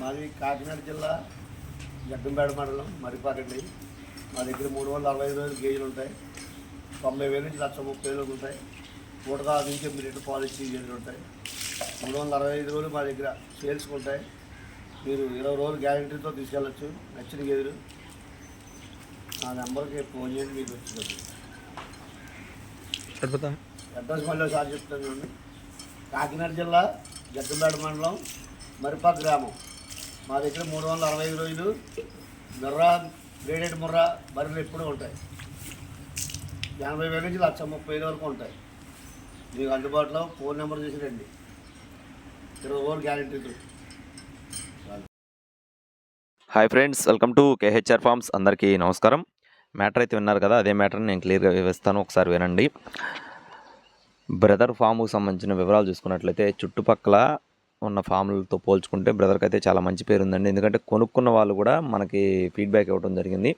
మాది కాకినాడ జిల్లా జగ్గంపేట మండలం మరిపాకండి. మా దగ్గర మూడు వందల అరవై ఐదు రోజులు గేజీలు ఉంటాయి. తొంభై వేల నుంచి లక్ష ముప్పై వేలు ఉంటాయి. పూటగా నుంచి ఎనిమిది లీటర్ పాలు ఇచ్చి గేదెలు ఉంటాయి. మూడు వందల అరవై ఐదు రోజులు మా దగ్గర సేల్స్ ఉంటాయి. మీరు ఇరవై రోజులు గ్యారంటీతో తీసుకెళ్ళచ్చు. నచ్చిన గేదెలు నా నెంబర్కి ఫోన్ చేయండి మీకు వచ్చింది అడ్రస్ మళ్ళీ ఒకసారి చెప్తాను కాకినాడ జిల్లా జగ్గంపేట మండలం మరిపా గ్రామం. మా దగ్గర మూడు వందల అరవై ఐదు రోజులు మిర్రా గ్రేడెడ్ ముర్రా బర్రెలు ఎప్పుడూ ఉంటాయి. ఎనభై వేల నుంచి లక్ష ముప్పై ఐదు వరకు ఉంటాయి. మీకు అందుబాటులో ఫోన్ నెంబర్ చేసి రండి. ఇరవై over గ్యారంటీతో hi friends welcome to KHR farms. అందరికీ నమస్కారం. మ్యాటర్ అయితే విన్నారు కదా అదే మ్యాటర్ని నేను క్లియర్గా వివరిస్తాను. ఒకసారి వినండి. బ్రదర్ ఫామ్కు సంబంధించిన వివరాలు చూసుకున్నట్లయితే చుట్టుపక్కల ఉన్న ఫామ్లతో పోల్చుకుంటే బ్రదర్కి అయితే చాలా మంచి పేరు ఉందండి ఎందుకంటే కొనుక్కున్న వాళ్ళు కూడా మనకి ఫీడ్బ్యాక్ ఇవ్వడం జరిగింది.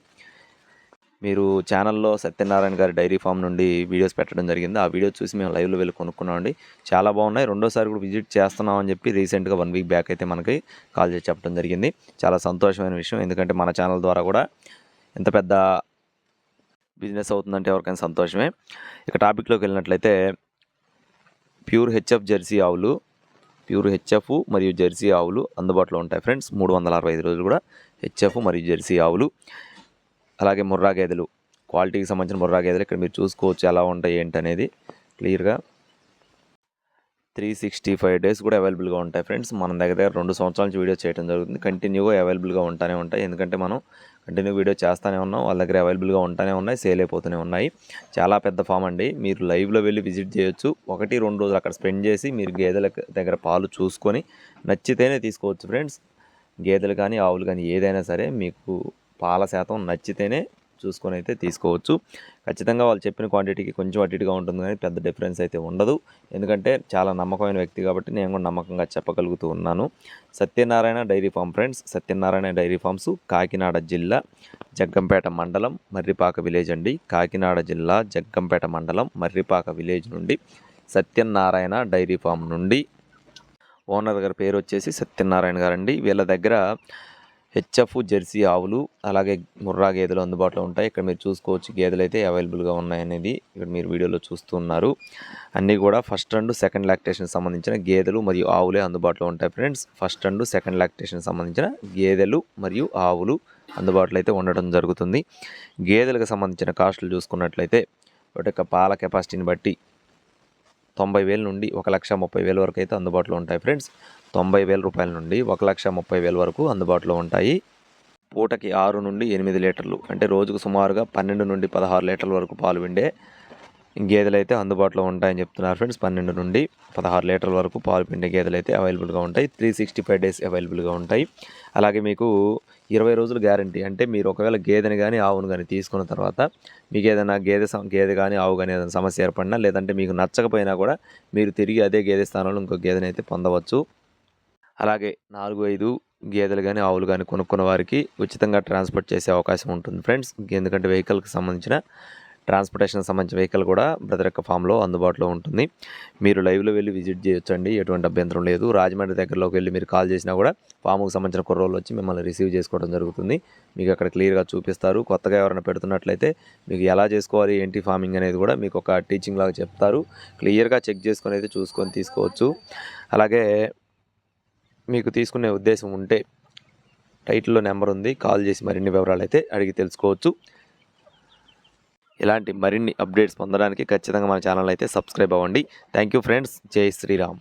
మీరు ఛానల్లో సత్యనారాయణ గారి డైరీ ఫామ్ నుండి వీడియోస్ పెట్టడం జరిగింది. ఆ వీడియో చూసి మేము లైవ్లో వెళ్ళి కొనుక్కున్నామండి చాలా బాగున్నాయి. రెండోసారి కూడా విజిట్ చేస్తున్నాం అని చెప్పి రీసెంట్గా వన్ వీక్ బ్యాక్ అయితే మనకి కాల్ చేసి చెప్పడం జరిగింది. చాలా సంతోషమైన విషయం. ఎందుకంటే మన ఛానల్ ద్వారా కూడా ఎంత పెద్ద బిజినెస్ అవుతుందంటే ఎవరికైనా సంతోషమే. ఇక టాపిక్లోకి వెళ్ళినట్లయితే ప్యూర్ హెచ్ఎఫ్ జెర్సీ ఆవులు ప్యూర్ హెచ్ఎఫ్ మరియు జెర్సీ ఆవులు అందుబాటులో ఉంటాయి ఫ్రెండ్స్. మూడు వందల అరవై ఐదు రోజులు కూడా హెచ్ఎఫ్ మరియు జెర్సీ ఆవులు. అలాగే ముర్రా గేదెలు క్వాలిటీకి సంబంధించిన ముర్రా గేదెలు ఇక్కడ మీరు చూసుకోవచ్చు ఎలా ఉంటాయి ఏంటి అనేది క్లియర్గా. త్రీ సిక్స్టీ ఫైవ్ డేస్ కూడా అవైలబుల్గా ఉంటాయి ఫ్రెండ్స్. మన దగ్గర దగ్గర రెండు సంవత్సరాల నుంచి వీడియో చేయడం జరుగుతుంది. కంటిన్యూగా అవైలబుల్గా ఉంటానే ఉంటాయి. ఎందుకంటే మనం కంటిన్యూ వీడియో చేస్తూనే ఉన్నాం. వాళ్ళ దగ్గర అవైలబుల్గా ఉంటానే ఉన్నాయి. సేల్ అయిపోతూనే ఉన్నాయి. చాలా పెద్ద ఫామ్ అండి. మీరు లైవ్లో వెళ్ళి విజిట్ చేయొచ్చు. ఒకటి రెండు రోజులు అక్కడ స్పెండ్ చేసి మీరు గేదెల దగ్గర పాలు చూసుకొని నచ్చితేనే తీసుకోవచ్చు ఫ్రెండ్స్. గేదెలు కానీ ఆవులు కానీ ఏదైనా సరే మీకు పాల శాతం నచ్చితేనే చూసుకొని అయితే తీసుకోవచ్చు. ఖచ్చితంగా వాళ్ళు చెప్పిన క్వాంటిటీకి కొంచెం అటు ఇటుగా ఉంటుంది కానీ పెద్ద డిఫరెన్స్ అయితే ఉండదు. ఎందుకంటే చాలా నమ్మకమైన వ్యక్తి కాబట్టి నేను కూడా నమ్మకంగా చెప్పగలుగుతూ ఉన్నాను. Satyanarayana dairy farm friends Satyanarayana dairy farms Kakinada జిల్లా జగ్గంపేట మండలం మర్రిపాక విలేజ్ అండి. కాకినాడ జిల్లా జగ్గంపేట మండలం మర్రిపాక విలేజ్ నుండి సత్యనారాయణ డైరీ ఫామ్ నుండి. ఓనర్ గారి పేరు వచ్చేసి సత్యనారాయణ గారండి. వీళ్ళ దగ్గర హెచ్ఎఫ్ జెర్సీ ఆవులు అలాగే ముర్రా గేదెలు అందుబాటులో ఉంటాయి. ఇక్కడ మీరు చూసుకోవచ్చు గేదెలు అయితే అవైలబుల్గా ఉన్నాయనేది ఇక్కడ మీరు వీడియోలో చూస్తున్నారు అన్నీ కూడా ఫస్ట్ అండ్ సెకండ్ లాక్టేషన్ సంబంధించిన గేదెలు మరియు ఆవులే అందుబాటులో ఉంటాయి friends. First and second lactation సంబంధించిన గేదెలు మరియు ఆవులు అందుబాటులో అయితే ఉండడం జరుగుతుంది. గేదెలకు సంబంధించిన కాస్టులు చూసుకున్నట్లయితే వాటి యొక్క పాల కెపాసిటీని బట్టి తొంభై వేల నుండి ఒక లక్ష ముప్పై వేల వరకు అయితే అందుబాటులో ఉంటాయి ఫ్రెండ్స్. తొంభై వేల రూపాయల నుండి ఒక లక్ష ముప్పై వేల వరకు అందుబాటులో ఉంటాయి. పూటకి ఆరు నుండి ఎనిమిది లీటర్లు అంటే రోజుకు సుమారుగా పన్నెండు నుండి పదహారు లీటర్ల వరకు పాలు విండే గేదెలు అయితే అందుబాటులో ఉంటాయని చెప్తున్నారు ఫ్రెండ్స్. పన్నెండు నుండి పదహారు లీటర్ల వరకు పాలు పిండే గేదెలు అయితే అవైలబుల్గా ఉంటాయి. త్రీ సిక్స్టీ ఫైవ్ డేస్ అవైలబుల్గా ఉంటాయి. అలాగే మీకు ఇరవై రోజులు గ్యారంటీ అంటే మీరు ఒకవేళ గేదెని కానీ ఆవును కానీ తీసుకున్న తర్వాత మీకు ఏదైనా గేదె గేదె కానీ ఆవు కానీ ఏదైనా సమస్య ఏర్పడినా లేదంటే మీకు నచ్చకపోయినా కూడా మీరు తిరిగి అదే గేదె స్థానంలో ఇంకో గేదెని అయితే పొందవచ్చు. అలాగే నాలుగు ఐదు గేదెలు కానీ ఆవులు కానీ కొనుక్కున్న వారికి ఉచితంగా ట్రాన్స్పోర్ట్ చేసే అవకాశం ఉంటుంది ఫ్రెండ్స్. ఎందుకంటే వెహికల్కి సంబంధించిన ట్రాన్స్పోర్టేషన్ సంబంధించిన వెహికల్ కూడా బ్రదర్ యొక్క ఫామ్లో అందుబాటులో ఉంటుంది. మీరు లైవ్లో వెళ్ళి విజిట్ చేయొచ్చండి. ఎటువంటి అభ్యంతరం లేదు. రాజమండ్రి దగ్గరలోకి వెళ్ళి మీరు కాల్ చేసినా కూడా ఫామ్కి సంబంధించిన కుర్రోళ్ళు వచ్చి మిమ్మల్ని రిసీవ్ చేసుకోవడం జరుగుతుంది. మీకు అక్కడ క్లియర్గా చూపిస్తారు. కొత్తగా ఎవరైనా పెడుతున్నట్లయితే మీకు ఎలా చేసుకోవాలి ఏంటి ఫార్మింగ్ అనేది కూడా మీకు ఒక టీచింగ్ లాగా చెప్తారు. క్లియర్గా చెక్ చేసుకొని అయితే చూసుకొని తీసుకోవచ్చు. అలాగే మీకు తీసుకునే ఉద్దేశం ఉంటే టైటిల్లో నెంబర్ ఉంది. కాల్ చేసి మరిన్ని వివరాలు అయితే అడిగి తెలుసుకోవచ్చు. ఇలాంటి మరిన్ని అప్డేట్స్ పొందడానికి ఖచ్చితంగా మన ఛానల్ అయితే సబ్స్క్రైబ్ అవ్వండి. థ్యాంక్ యూ ఫ్రెండ్స్ జై శ్రీరామ్.